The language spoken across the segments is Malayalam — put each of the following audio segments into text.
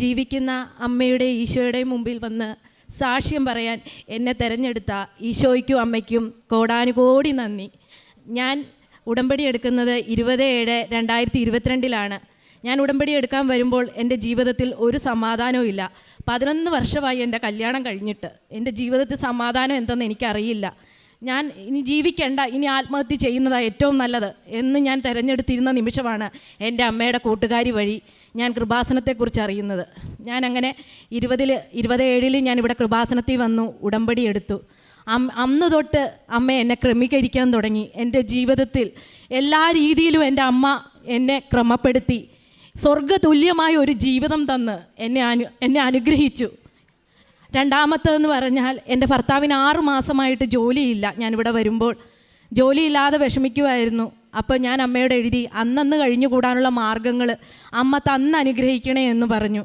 ജീവിക്കുന്ന അമ്മയുടെ ഈശോയുടെയും മുമ്പിൽ വന്ന് സാക്ഷ്യം പറയാൻ എന്നെ തിരഞ്ഞെടുത്ത ഈശോയ്ക്കും അമ്മയ്ക്കും കോടാനുകോടി നന്ദി. ഞാൻ ഉടമ്പടി എടുക്കുന്നത് ഇരുപത് ഏഴ് രണ്ടായിരത്തി ഇരുപത്തിരണ്ടിലാണ്. ഞാൻ ഉടമ്പടി എടുക്കാൻ വരുമ്പോൾ എന്റെ ജീവിതത്തിൽ ഒരു സമാധാനവും ഇല്ല. പതിനൊന്ന് വർഷമായി എന്റെ കല്യാണം കഴിഞ്ഞിട്ട്. എന്റെ ജീവിതത്തിൽ സമാധാനം എന്തെന്ന് എനിക്കറിയില്ല. ഞാൻ ഇനി ജീവിക്കേണ്ട ഇനി ആത്മഹത്യ ചെയ്യുന്നതാണ് ഏറ്റവും നല്ലത് എന്ന് ഞാൻ തിരഞ്ഞെടുത്തിരുന്ന നിമിഷമാണ് എന്റെ അമ്മയുടെ കൂട്ടുകാരി വഴി ഞാൻ കൃപാസനത്തെക്കുറിച്ച് അറിയുന്നത്. ഞാൻ അങ്ങനെ ഇരുപതിൽ ഇരുപത് ഏഴിൽ ഞാൻ ഇവിടെ കൃപാസനത്തിൽ വന്നു ഉടമ്പടി എടുത്തു. അന്ന് തൊട്ട് അമ്മ എന്നെ ക്രമീകരിക്കാൻ തുടങ്ങി. എന്റെ ജീവിതത്തിൽ എല്ലാ രീതിയിലും എന്റെ അമ്മ എന്നെ ക്രമപ്പെടുത്തി. സ്വർഗതുല്യമായ ഒരു ജീവിതം തന്ന് എന്നെ അനു എന്നെ അനുഗ്രഹിച്ചു. രണ്ടാമത്തതെന്ന് പറഞ്ഞാൽ എന്റെ ഭർത്താവിന് ആറു മാസമായിട്ട് ജോലിയില്ല. ഞാനിവിടെ വരുമ്പോൾ ജോലിയില്ലാതെ വിഷമിക്കുമായിരുന്നു അപ്പോൾ ഞാൻ അമ്മയോട് എഴുതി അന്നന്ന് കഴിഞ്ഞുകൂടാനുള്ള മാർഗങ്ങൾ അമ്മ തന്ന് അനുഗ്രഹിക്കണേ എന്ന് പറഞ്ഞു.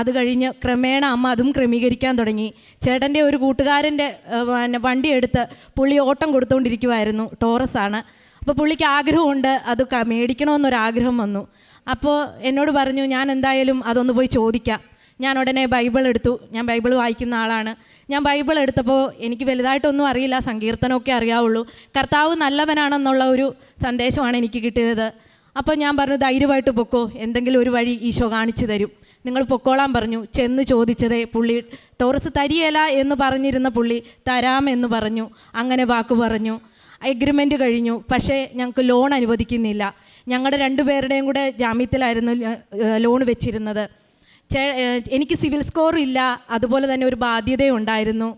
അത് കഴിഞ്ഞ് ക്രമേണ അമ്മ അതും ക്രമീകരിക്കാൻ തുടങ്ങി. ചേട്ടന്റെ ഒരു കൂട്ടുകാരന്റെ പിന്നെ വണ്ടി എടുത്ത് പുള്ളി ഓട്ടം കൊടുത്തുകൊണ്ടിരിക്കുമായിരുന്നു ടോറസാണ് അപ്പോൾ പുള്ളിക്ക് ആഗ്രഹമുണ്ട് അത് മേടിക്കണമെന്നൊരാഗ്രഹം വന്നു. അപ്പോൾ എന്നോട് പറഞ്ഞു ഞാൻ എന്തായാലും അതൊന്ന് പോയി ചോദിക്കാം. ഞാൻ ഉടനെ ബൈബിൾ എടുത്തു. ഞാൻ ബൈബിൾ വായിക്കുന്ന ആളാണ്. ഞാൻ ബൈബിൾ എടുത്തപ്പോൾ എനിക്ക് വലുതായിട്ടൊന്നും അറിയില്ല. സങ്കീർത്തനമൊക്കെ അറിയാവുള്ളൂ. കർത്താവ് നല്ലവനാണെന്നുള്ള ഒരു സന്ദേശമാണ് എനിക്ക് കിട്ടിയത്. അപ്പോൾ ഞാൻ പറഞ്ഞു ധൈര്യമായിട്ട് പൊക്കോ. എന്തെങ്കിലും ഒരു വഴി ഈശോ കാണിച്ചു തരും. നിങ്ങൾ പൊക്കോളാൻ പറഞ്ഞു. ചെന്ന് ചോദിച്ചതേ പുള്ളി ടോറസ് തരിയല എന്ന് പറഞ്ഞിരുന്ന പുള്ളി തരാമെന്ന് പറഞ്ഞു. അങ്ങനെ വാക്ക് പറഞ്ഞു. എഗ്രിമെന്റ് കഴിഞ്ഞു. പക്ഷേ ഞങ്ങൾക്ക് ലോൺ അനുവദിക്കുന്നില്ല. ഞങ്ങളുടെ രണ്ടുപേരുടെയും കൂടെ ജാമ്യത്തിലായിരുന്നു ലോൺ വെച്ചിരുന്നത്. എനിക്ക് സിവിൽ സ്കോർ ഇല്ല അതുപോലെ തന്നെ ഒരു ബാധ്യതയും ഉണ്ടായിരുന്നു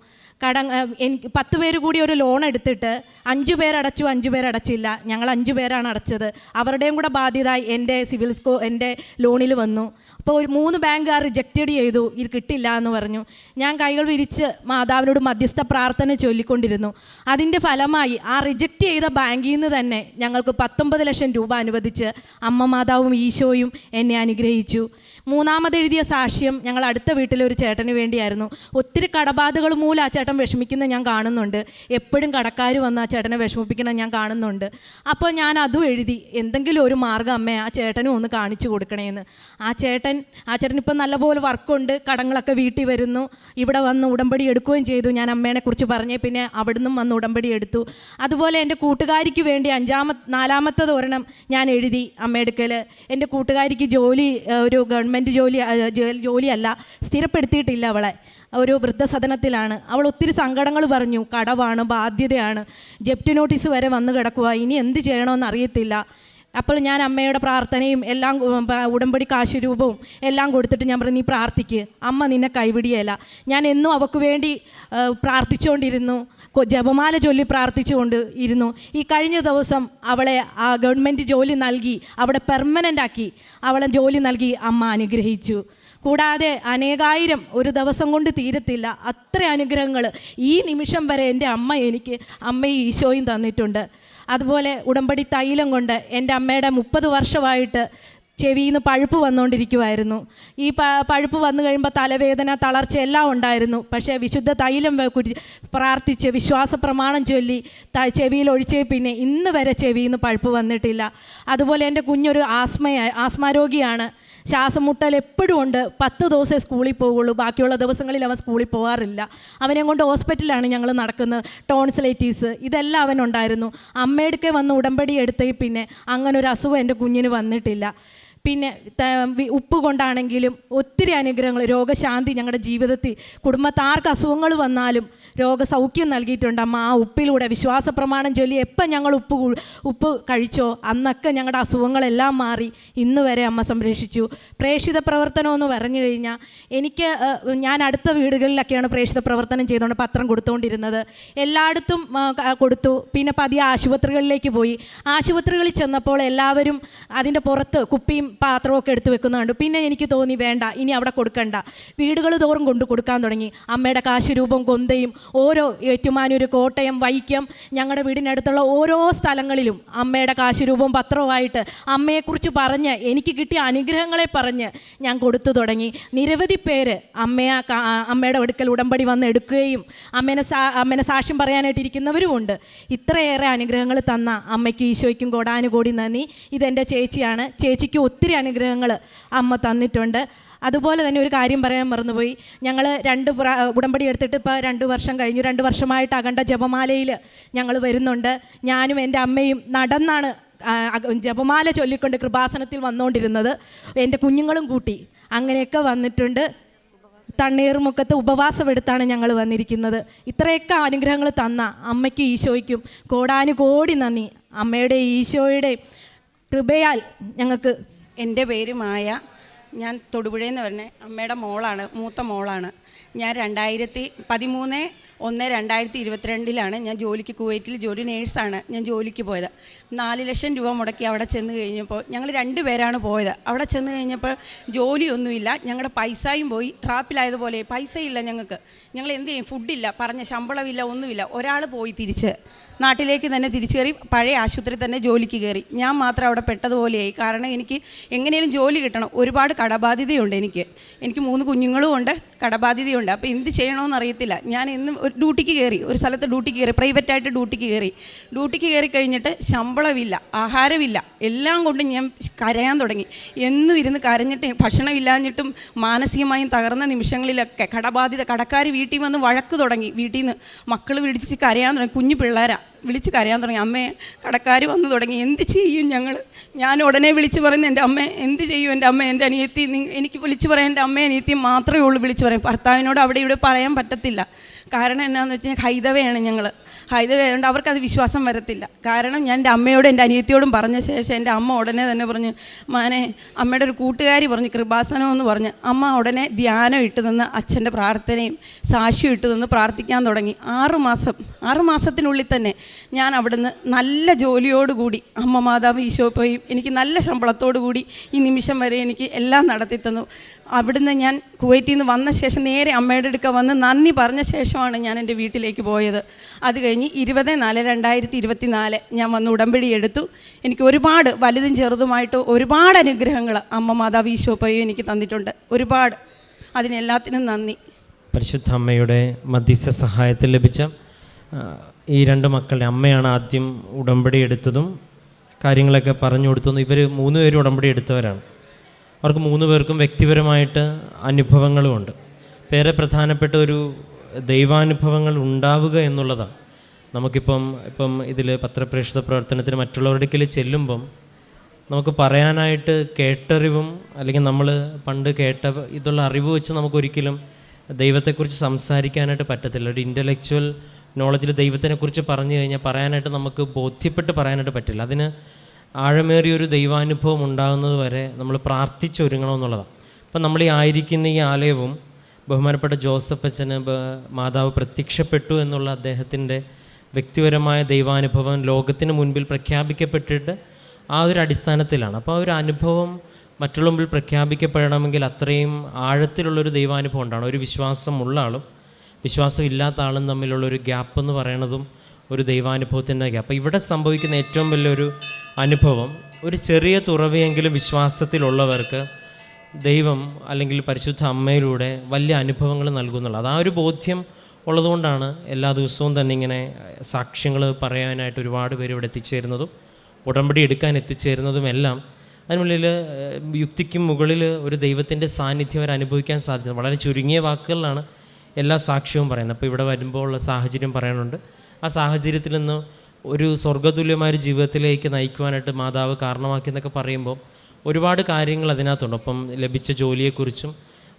കടം എനിക്ക് പത്ത് പേര് കൂടി ഒരു ലോൺ എടുത്തിട്ട് അഞ്ച് പേരടച്ചു അഞ്ച് പേരടച്ചില്ല ഞങ്ങൾ അഞ്ച് പേരാണ് അടച്ചത്. അവരുടെയും കൂടെ ബാധ്യത എന്റെ സിവിൽ സ്കോ എന്റെ ലോണിൽ വന്നു. അപ്പോൾ ഒരു മൂന്ന് ബാങ്കുകാർ റിജക്റ്റഡ് ചെയ്തു. ഇത് കിട്ടില്ല എന്ന് പറഞ്ഞു. ഞാൻ കൈകൾ വിരിച്ച് മാതാവിനോട് മധ്യസ്ഥ പ്രാർത്ഥന ചൊല്ലിക്കൊണ്ടിരുന്നു. അതിന്റെ ഫലമായി ആ റിജക്റ്റ് ചെയ്ത ബാങ്കിൽ നിന്ന് തന്നെ ഞങ്ങൾക്ക് പത്തൊമ്പത് ലക്ഷം രൂപ അനുവദിച്ച് അമ്മ മാതാവും ഈശോയും എന്നെ അനുഗ്രഹിച്ചു. മൂന്നാമത് എഴുതിയ സാക്ഷ്യം ഞങ്ങൾ അടുത്ത വീട്ടിലെ ഒരു ചേട്ടന് വേണ്ടിയായിരുന്നു. ഒത്തിരി കടബാധകൾ മൂലം ആ ചേട്ടൻ വിഷമിക്കുന്ന ഞാൻ കാണുന്നുണ്ട്. എപ്പോഴും കടക്കാർ വന്ന് ആ ചേട്ടനെ വിഷമിപ്പിക്കണം ഞാൻ കാണുന്നുണ്ട്. അപ്പോൾ ഞാൻ അതും എഴുതി എന്തെങ്കിലും ഒരു മാർഗം അമ്മേ ആ ചേട്ടനും ഒന്ന് കാണിച്ചു കൊടുക്കണേന്ന്. ആ ചേട്ടൻ ആ ചേട്ടൻ ഇപ്പം നല്ലപോലെ വർക്കുണ്ട് കടങ്ങളൊക്കെ വീട്ടിൽ വരുന്നു. ഇവിടെ വന്ന് ഉടമ്പടി എടുക്കുകയും ചെയ്തു. ഞാൻ അമ്മേനെ കുറിച്ച് പറഞ്ഞേ പിന്നെ അവിടുന്ന് വന്ന് ഉടമ്പടി എടുത്തു. അതുപോലെ എന്റെ കൂട്ടുകാരിക്ക് വേണ്ടി അഞ്ചാമ നാലാമത്തെ ഒരെണ്ണം ഞാൻ എഴുതി അമ്മയെടുക്കൽ എന്റെ കൂട്ടുകാരിക്ക് ജോലി ഒരു ഗവൺമെന്റ് ജോലി ജോലിയല്ല സ്ഥിരപ്പെടുത്തിയിട്ടില്ല അവളെ. ഒരു വൃദ്ധസദനത്തിലാണ്. അവൾ ഒത്തിരി സങ്കടങ്ങൾ പറഞ്ഞു. കടവാണ് ബാധ്യതയാണ്. ജപ്റ്റ് നോട്ടീസ് വരെ വന്ന് കിടക്കുക. ഇനി എന്ത് ചെയ്യണമെന്ന് അറിയത്തില്ല. അപ്പോൾ ഞാൻ അമ്മയുടെ പ്രാർത്ഥനയും എല്ലാം ഉടമ്പടി കാശുരൂപവും എല്ലാം കൊടുത്തിട്ട് ഞാൻ പറഞ്ഞു നീ പ്രാർത്ഥിക്ക്. അമ്മ നിന്നെ കൈവിടിയല്ല ഞാൻ എന്നും അവൾക്ക് വേണ്ടി പ്രാർത്ഥിച്ചുകൊണ്ടിരുന്നു. ജപമാല ചൊല്ലി പ്രാർത്ഥിച്ചുകൊണ്ട് ഇരുന്നു. ഈ കഴിഞ്ഞ ദിവസം അവളെ ആ ഗവൺമെന്റ് ജോലി നൽകി. അവിടെ പെർമനന്റ് ആക്കി. അവളെ ജോലി നൽകി. അമ്മ അനുഗ്രഹിച്ചു. കൂടാതെ അനേകായിരം ഒരു ദിവസം കൊണ്ട് തീരത്തില്ല. അത്ര അനുഗ്രഹങ്ങൾ ഈ നിമിഷം വരെ എന്റെ അമ്മ എനിക്ക് അമ്മയും ഈശോയും തന്നിട്ടുണ്ട്. അതുപോലെ ഉടമ്പടി തൈലം കൊണ്ട് എന്റെ അമ്മയുടെ മുപ്പത് വർഷമായിട്ട് ചെവിയിൽ നിന്ന് പഴുപ്പ് വന്നുകൊണ്ടിരിക്കുമായിരുന്നു ഈ പ പഴുപ്പ് വന്നു കഴിയുമ്പോൾ തലവേദന തളർച്ച എല്ലാം ഉണ്ടായിരുന്നു. പക്ഷേ വിശുദ്ധ തൈലം കുടി പ്രാർത്ഥിച്ച് വിശ്വാസ പ്രമാണം ചൊല്ലി ത ചെവിയിൽ ഒഴിച്ചേ പിന്നെ ഇന്ന് വരെ ചെവിയിൽ നിന്ന് പഴുപ്പ് വന്നിട്ടില്ല. അതുപോലെ എന്റെ കുഞ്ഞൊരു ആസ്മയ ആസ്മാരോഗിയാണ്. ശ്വാസം മുട്ടൽ എപ്പോഴും ഉണ്ട്. പത്ത് ദിവസമേ സ്കൂളിൽ പോകുള്ളൂ ബാക്കിയുള്ള ദിവസങ്ങളിൽ അവൻ സ്കൂളിൽ പോകാറില്ല അവനെ കൊണ്ട് ഹോസ്പിറ്റലാണ് ഞങ്ങൾ നടക്കുന്നത്. ടോൺസിലൈറ്റീസ് ഇതെല്ലാം അവനുണ്ടായിരുന്നു അമ്മയെടുക്കെ വന്ന് ഉടമ്പടി എടുത്തേ പിന്നെ അങ്ങനൊരു അസുഖം എന്റെ കുഞ്ഞിന് വന്നിട്ടില്ല. പിന്നെ ഉപ്പ് കൊണ്ടാണെങ്കിലും ഒത്തിരി അനുഗ്രഹങ്ങൾ രോഗശാന്തി ഞങ്ങളുടെ ജീവിതത്തിൽ കുടുംബത്താർക്ക് അസുഖങ്ങൾ വന്നാലും രോഗസൗഖ്യം നൽകിയിട്ടുണ്ട്. അമ്മ ആ ഉപ്പിലൂടെ വിശ്വാസ പ്രമാണം ചൊല്ലി എപ്പം ഞങ്ങൾ ഉപ്പ് ഉപ്പ് കഴിച്ചോ അന്നൊക്കെ ഞങ്ങളുടെ അസുഖങ്ങളെല്ലാം മാറി ഇന്ന് വരെ അമ്മ സംരക്ഷിച്ചു. പ്രേക്ഷിത പ്രവർത്തനം എന്ന് പറഞ്ഞു കഴിഞ്ഞാൽ എനിക്ക് ഞാൻ അടുത്ത വീടുകളിലൊക്കെയാണ് പ്രേക്ഷിത പ്രവർത്തനം ചെയ്തുകൊണ്ട് പത്രം കൊടുത്തുകൊണ്ടിരുന്നത് എല്ലായിടത്തും കൊടുത്തു. പിന്നെ പതിയെ ആശുപത്രികളിലേക്ക് പോയി. ആശുപത്രികളിൽ ചെന്നപ്പോൾ എല്ലാവരും അതിന്റെ പുറത്ത് കുപ്പിയും പാത്രവും എടുത്ത് വെക്കുന്ന കണ്ടു. പിന്നെ എനിക്ക് തോന്നി വേണ്ട ഇനി അവിടെ കൊടുക്കണ്ട. വീടുകൾ തോറും കൊണ്ട് കൊടുക്കാൻ തുടങ്ങി. അമ്മയുടെ കാശുരൂപം കൊന്തയും ഓരോ ഏറ്റുമാനൂർ കോട്ടയം വൈക്കം ഞങ്ങളുടെ വീടിനടുത്തുള്ള ഓരോ സ്ഥലങ്ങളിലും അമ്മയുടെ കാശുരൂപം പത്രവുമായിട്ട് അമ്മയെക്കുറിച്ച് പറഞ്ഞ് എനിക്ക് കിട്ടിയ അനുഗ്രഹങ്ങളെ പറഞ്ഞ് ഞാൻ കൊടുത്തു തുടങ്ങി. നിരവധി പേര് അമ്മയെ അമ്മയുടെ അടുക്കൽ ഉടമ്പടി വന്ന് എടുക്കുകയും അമ്മേനെ സാ അമ്മേനെ സാക്ഷ്യം പറയാനായിട്ടിരിക്കുന്നവരുമുണ്ട്. ഇത്രയേറെ അനുഗ്രഹങ്ങൾ തന്ന അമ്മയ്ക്കും ഈശോയ്ക്കും കോടാനുകോടി നന്ദി. ഇതെന്റെ ചേച്ചിയാണ്. ചേച്ചിക്ക് ഒത്തിരി അനുഗ്രഹങ്ങൾ അമ്മ തന്നിട്ടുണ്ട്. അതുപോലെ തന്നെ ഒരു കാര്യം പറയാൻ മറന്നുപോയി. ഞങ്ങൾ രണ്ട് ഉടമ്പടി എടുത്തിട്ട് ഇപ്പോൾ രണ്ട് വർഷം കഴിഞ്ഞു. രണ്ട് വർഷമായിട്ട് അകണ്ട ജപമാലയിൽ ഞങ്ങൾ വരുന്നുണ്ട്. ഞാനും എന്റെ അമ്മയും നടന്നാണ് ജപമാല ചൊല്ലിക്കൊണ്ട് കൃപാസനത്തിൽ വന്നുകൊണ്ടിരുന്നത് എന്റെ കുഞ്ഞുങ്ങളും കൂട്ടി അങ്ങനെയൊക്കെ വന്നിട്ടുണ്ട്. തണ്ണീർമുക്കത്ത് ഉപവാസം എടുത്താണ് ഞങ്ങൾ വന്നിരിക്കുന്നത്. ഇത്രയൊക്കെ അനുഗ്രഹങ്ങൾ തന്ന അമ്മയ്ക്കും ഈശോയ്ക്കും കോടാനുകോടി നന്ദി. അമ്മയുടെ ഈശോയുടെ കൃപയാൽ ഞങ്ങൾക്ക് എന്റെ പേര് മായ. ഞാൻ തൊടുപുഴയിൽ നിന്ന് വരുന്നത് അമ്മയുടെ മോളാണ് മൂത്ത മോളാണ്. ഞാൻ രണ്ടായിരത്തി പതിമൂന്ന് ഒന്ന് രണ്ടായിരത്തി ഇരുപത്തിരണ്ടിലാണ് ഞാൻ ജോലിക്ക് കുവൈറ്റിൽ ജോലി നേഴ്സാണ് ഞാൻ ജോലിക്ക് പോയത്. നാല് ലക്ഷം രൂപ മുടക്കി അവിടെ ചെന്ന് കഴിഞ്ഞപ്പോൾ ഞങ്ങൾ രണ്ട് പേരാണ് പോയത്. അവിടെ ചെന്ന് കഴിഞ്ഞപ്പോൾ ജോലിയൊന്നുമില്ല. ഞങ്ങളുടെ പൈസയും പോയി. ട്രാപ്പിലായതുപോലെ പൈസയില്ല ഞങ്ങൾക്ക്. ഞങ്ങൾ എന്ത് ചെയ്യും? ഫുഡില്ല. പറഞ്ഞ ശമ്പളമില്ല ഒന്നുമില്ല. ഒരാൾ പോയി തിരിച്ച്. നാട്ടിലേക്ക് തന്നെ തിരിച്ചു കയറി പഴയ ആശുപത്രി തന്നെ ജോലിക്ക് കയറി. ഞാൻ മാത്രം അവിടെ പെട്ടതുപോലെയായി. കാരണം എനിക്ക് എങ്ങനെയും ജോലി കിട്ടണം. ഒരുപാട് കടബാധ്യതയുണ്ട് എനിക്ക്. എനിക്ക് മൂന്ന് കുഞ്ഞുങ്ങളും ഉണ്ട് കടബാധ്യതയുണ്ട്. അപ്പോൾ എന്ത് ചെയ്യണമെന്ന് അറിയത്തില്ല. ഞാൻ ഒരു ഡ്യൂട്ടിക്ക് കയറി ഒരു സ്ഥലത്ത് ഡ്യൂട്ടിക്ക് കയറി പ്രൈവറ്റായിട്ട് ഡ്യൂട്ടിക്ക് കയറി. ഡ്യൂട്ടിക്ക് കയറി കഴിഞ്ഞിട്ട് ശമ്പളമില്ല ആഹാരമില്ല എല്ലാം കൊണ്ട് ഞാൻ കരയാൻ തുടങ്ങി. എന്നും ഇരുന്ന് കരഞ്ഞിട്ട് ഭക്ഷണം ഇല്ലാഞ്ഞിട്ടും മാനസികമായും തകർന്ന നിമിഷങ്ങളിലൊക്കെ കടബാധിത കടക്കാർ വീട്ടിൽ വന്ന് വഴക്ക് തുടങ്ങി. വീട്ടിൽ നിന്ന് മക്കൾ വിളിച്ച് കരയാൻ തുടങ്ങി കുഞ്ഞു പിള്ളേരാ വിളിച്ച് കരയാൻ തുടങ്ങി. അമ്മയെ കടക്കാർ വന്നു തുടങ്ങി. എന്ത് ചെയ്യും ഞങ്ങൾ ഞാൻ ഉടനെ വിളിച്ച് പറയുന്നത് എന്റെ അമ്മ എന്ത് ചെയ്യും എന്റെ അമ്മ എന്റെ അനിയത്തി? എനിക്ക് വിളിച്ച് പറയാൻ എന്റെ അമ്മ അനിയത്തി മാത്രമേ ഉള്ളൂ വിളിച്ച് പറയാം. ഭർത്താവിനോട് അവിടെ ഇവിടെ പറയാൻ പറ്റത്തില്ല. കാരണം എന്നാന്ന് വെച്ചാൽ ഹൈതവയാണ് ഞങ്ങൾ ഹൈതവ ആയതുകൊണ്ട് അവർക്കത് വിശ്വാസം വരത്തില്ല. കാരണം ഞാൻ എന്റെ അമ്മയോട് എന്റെ അനിയത്തിയോടും പറഞ്ഞ ശേഷം എന്റെ അമ്മ ഉടനെ തന്നെ പറഞ്ഞു മാനെ അമ്മയുടെ ഒരു കൂട്ടുകാരി പറഞ്ഞു കൃപാസനം എന്ന് പറഞ്ഞ്. അമ്മ ഉടനെ ധ്യാനം ഇട്ട് നിന്ന് അച്ഛന്റെ പ്രാർത്ഥനയും സാക്ഷ്യം ഇട്ട് നിന്ന് പ്രാർത്ഥിക്കാൻ തുടങ്ങി. ആറ് മാസം ആറ് മാസത്തിനുള്ളിൽ തന്നെ ഞാൻ അവിടുന്ന് നല്ല ജോലിയോടുകൂടി അമ്മ മാതാവ് പോയി എനിക്ക് നല്ല ശമ്പളത്തോടു കൂടി ഈ നിമിഷം വരെ എനിക്ക് എല്ലാം നടത്തി തന്നു. അവിടുന്ന് ഞാൻ കുവൈറ്റിൽ നിന്ന് വന്ന ശേഷം നേരെ അമ്മയുടെ അടുക്ക വന്ന് നന്ദി പറഞ്ഞ ശേഷമാണ് ഞാൻ എന്റെ വീട്ടിലേക്ക് പോയത്. അത് കഴിഞ്ഞ് ഇരുപത് നാല് രണ്ടായിരത്തി ഇരുപത്തി നാല് ഞാൻ വന്ന് ഉടമ്പടി എടുത്തു. എനിക്ക് ഒരുപാട് വലുതും ചെറുതുമായിട്ട് ഒരുപാട് അനുഗ്രഹങ്ങൾ അമ്മ മാതാവ് ഈശോപ്പയും എനിക്ക് തന്നിട്ടുണ്ട്. ഒരുപാട്. അതിനെല്ലാത്തിനും നന്ദി. പരിശുദ്ധ അമ്മയുടെ മധ്യസ്ഥ സഹായത്തിൽ ലഭിച്ച ഈ രണ്ട് മക്കളുടെ അമ്മയാണ് ആദ്യം ഉടമ്പടി എടുത്തതും കാര്യങ്ങളൊക്കെ പറഞ്ഞു കൊടുത്തതും ഇവർ മൂന്ന് പേരും ഉടമ്പടി എടുത്തവരാണ്. അവർക്ക് മൂന്ന് പേർക്കും വ്യക്തിപരമായിട്ട് അനുഭവങ്ങളുമുണ്ട്. വേറെ പ്രധാനപ്പെട്ട ഒരു ദൈവാനുഭവങ്ങൾ ഉണ്ടാവുക എന്നുള്ളതാണ്. നമുക്കിപ്പം ഇപ്പം ഇതിൽ പത്രപ്രേക്ഷിത പ്രവർത്തനത്തിന് മറ്റുള്ളവരുടെ അടുക്കൽ ചെല്ലുമ്പം നമുക്ക് പറയാനായിട്ട് കേട്ടറിവും അല്ലെങ്കിൽ നമ്മൾ പണ്ട് കേട്ട ഇതുള്ള അറിവ് വെച്ച് നമുക്കൊരിക്കലും ദൈവത്തെക്കുറിച്ച് സംസാരിക്കാനായിട്ട് പറ്റത്തില്ല. ഒരു ഇന്റലക്ച്വൽ നോളജിൽ ദൈവത്തിനെക്കുറിച്ച് പറഞ്ഞു കഴിഞ്ഞാൽ പറയാനായിട്ട് നമുക്ക് ബോധ്യപ്പെട്ട് പറയാനായിട്ട് പറ്റില്ല. അതിന് ആഴമേറിയൊരു ദൈവാനുഭവം ഉണ്ടാകുന്നത് വരെ നമ്മൾ പ്രാർത്ഥിച്ചൊരുങ്ങണമെന്നുള്ളതാണ്. അപ്പം നമ്മൾ ഈ ആയിരിക്കുന്ന ഈ ആലയവും ബഹുമാനപ്പെട്ട ജോസഫ് അച്ഛന് മാതാവ് പ്രത്യക്ഷപ്പെട്ടു എന്നുള്ള അദ്ദേഹത്തിന്റെ വ്യക്തിപരമായ ദൈവാനുഭവം ലോകത്തിന് മുൻപിൽ പ്രഖ്യാപിക്കപ്പെട്ടിട്ട് ആ ഒരു അടിസ്ഥാനത്തിലാണ്. അപ്പോൾ ആ ഒരു അനുഭവം മറ്റുള്ള മുമ്പിൽ പ്രഖ്യാപിക്കപ്പെടണമെങ്കിൽ അത്രയും ആഴത്തിലുള്ളൊരു ദൈവാനുഭവം ഉണ്ടാണ് ഒരു വിശ്വാസമുള്ള ആളും വിശ്വാസം ഇല്ലാത്ത ആളും തമ്മിലുള്ള ഒരു ഗ്യാപ്പ് എന്ന് പറയണതും ഒരു ദൈവാനുഭവത്തിന്റെ അപ്പോൾ ഇവിടെ സംഭവിക്കുന്ന ഏറ്റവും വലിയൊരു അനുഭവം ഒരു ചെറിയ തുറവിയെങ്കിലും വിശ്വാസത്തിലുള്ളവർക്ക് ദൈവം അല്ലെങ്കിൽ പരിശുദ്ധ അമ്മയിലൂടെ വലിയ അനുഭവങ്ങൾ നൽകുന്നുള്ളത് അത് ആ ഒരു ബോധ്യം ഉള്ളതുകൊണ്ടാണ് എല്ലാ ദിവസവും തന്നെ ഇങ്ങനെ സാക്ഷ്യങ്ങൾ പറയാനായിട്ട് ഒരുപാട് പേര് ഇവിടെ എത്തിച്ചേരുന്നതും ഉടമ്പടി എടുക്കാൻ എത്തിച്ചേരുന്നതും എല്ലാം. അതിനുള്ളിൽ യുക്തിക്കും മുകളിൽ ഒരു ദൈവത്തിന്റെ സാന്നിധ്യം അവർ അനുഭവിക്കാൻ സാധിച്ചത്. വളരെ ചുരുങ്ങിയ വാക്കുകളിലാണ് എല്ലാ സാക്ഷ്യവും പറയുന്നത്. അപ്പോൾ ഇവിടെ വരുമ്പോൾ ഉള്ള സാഹചര്യം പറയാനുണ്ട്. ആ സാഹചര്യത്തിൽ നിന്ന് ഒരു സ്വർഗതുല്യമായ ഒരു ജീവിതത്തിലേക്ക് നയിക്കുവാനായിട്ട് മാതാവ് കാരണമാക്കി എന്നൊക്കെ പറയുമ്പോൾ ഒരുപാട് കാര്യങ്ങൾ അതിനകത്തുണ്ട്. ഒപ്പം ലഭിച്ച ജോലിയെക്കുറിച്ചും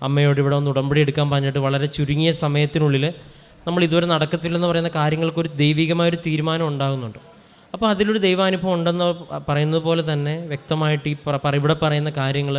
അമ്മയോട് ഇവിടെ ഒന്ന് ഉടമ്പടി എടുക്കാൻ പറഞ്ഞിട്ട് വളരെ ചുരുങ്ങിയ സമയത്തിനുള്ളിൽ നമ്മൾ ഇതുവരെ നടക്കത്തില്ലെന്ന് പറയുന്ന കാര്യങ്ങൾക്കൊരു ദൈവികമായൊരു തീരുമാനം ഉണ്ടാകുന്നുണ്ട്. അപ്പോൾ അതിലൊരു ദൈവാനുഭവം ഉണ്ടെന്ന് പറയുന്നത് പോലെ തന്നെ വ്യക്തമായിട്ട് ഈ ഇവിടെ പറയുന്ന കാര്യങ്ങൾ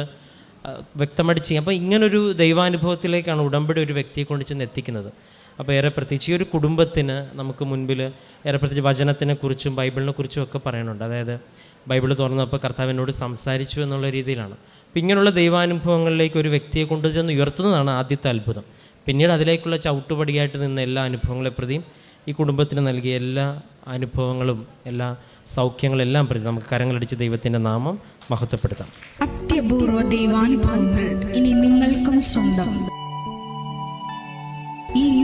വ്യക്തമായിട്ട് ചെയ്യും. അപ്പോൾ ഇങ്ങനൊരു ദൈവാനുഭവത്തിലേക്കാണ് ഉടമ്പടി ഒരു വ്യക്തിയെ കൊണ്ട് ചെന്ന് എത്തിക്കുന്നത്. അപ്പോൾ ഏറെ പ്രത്യേകിച്ച് ഈ ഒരു കുടുംബത്തിന് നമുക്ക് മുൻപിൽ ഏറെ പ്രത്യേകിച്ച് വചനത്തിനെ കുറിച്ചും ബൈബിളിനെ കുറിച്ചും ഒക്കെ പറയുന്നുണ്ട് അതായത് ബൈബിൾ തുറന്നപ്പോൾ കർത്താവിനോട് സംസാരിച്ചു എന്നുള്ള രീതിയിലാണ്. അപ്പം ഇങ്ങനെയുള്ള ദൈവാനുഭവങ്ങളിലേക്ക് ഒരു വ്യക്തിയെ കൊണ്ടുചെന്ന് ഉയർത്തുന്നതാണ് ആദ്യത്തെ അത്ഭുതം. പിന്നീട് അതിലേക്കുള്ള ചവിട്ടുപടിയായിട്ട് നിന്ന എല്ലാ അനുഭവങ്ങളെ പ്രതിയും ഈ കുടുംബത്തിന് നൽകിയ എല്ലാ അനുഭവങ്ങളും എല്ലാ സൗഖ്യങ്ങളെല്ലാം പ്രതി നമുക്ക് കരങ്ങളടിച്ച് ദൈവത്തിന്റെ നാമം മഹത്വപ്പെടുത്താം. അത്യപൂർവ ദൈവാനുഭവങ്ങൾ ഇനി നിങ്ങൾക്കും സ്വന്തം. ഈ